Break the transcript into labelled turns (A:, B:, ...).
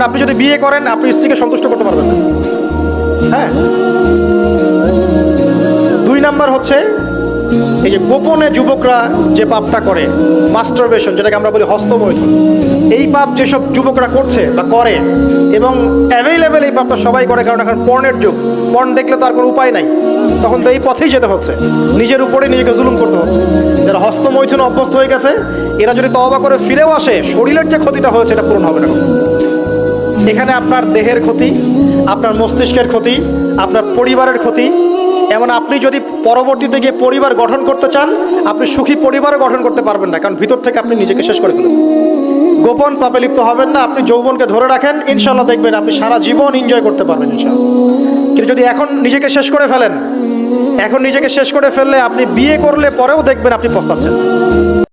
A: তখন আপনি যদি বিয়ে করেন, আপনি স্ত্রীকে সন্তুষ্ট করতে পারবেন না। হ্যাঁ? দুই নাম্বার হচ্ছে, এই যে গোপনে যুবকরা যে পাপটা করে মাস্টারবেশন যেটাকে আমরা বলি হস্তমৈথুন, এই পাপ যেসব যুবকরা করছে বা করে, এবং অ্যাভেলেবেল এই পাপটা সবাই করে, কারণ এখন পর্নের যুগ পর্ন দেখলে তো আর কোনো উপায় নাই। তখন তো এই পথেই যেতে হচ্ছে। নিজের উপরে নিজেকে জুলুম করতে হচ্ছে। যারা হস্তমৈথুন অভ্যস্ত হয়ে গেছে, এরা যদি তওবা করে ফিরেও আসে, শরীরের যে ক্ষতিটা হয়েছে, এটা পূরণ হবে না। এখানে আপনার দেহের ক্ষতি, আপনার মস্তিষ্কের ক্ষতি, আপনার পরিবারের ক্ষতি। এমন আপনি যদি পরবর্তীতে গিয়ে পরিবার গঠন করতে চান, আপনি সুখী পরিবারও গঠন করতে পারবেন না, কারণ ভিতর থেকে আপনি নিজেকে শেষ করে ফেলেছেন। গোপন পাপে লিপ্ত হবেন না, আপনি যৌবনকে ধরে রাখেন ইনশাল্লাহ দেখবেন আপনি সারা জীবন এনজয় করতে পারবেন ইনশাল্লাহ কিন্তু যদি এখন নিজেকে শেষ করে ফেলেন, এখন নিজেকে শেষ করে ফেললে আপনি বিয়ে করলে পরেও দেখবেন আপনি পস্তাচ্ছেন।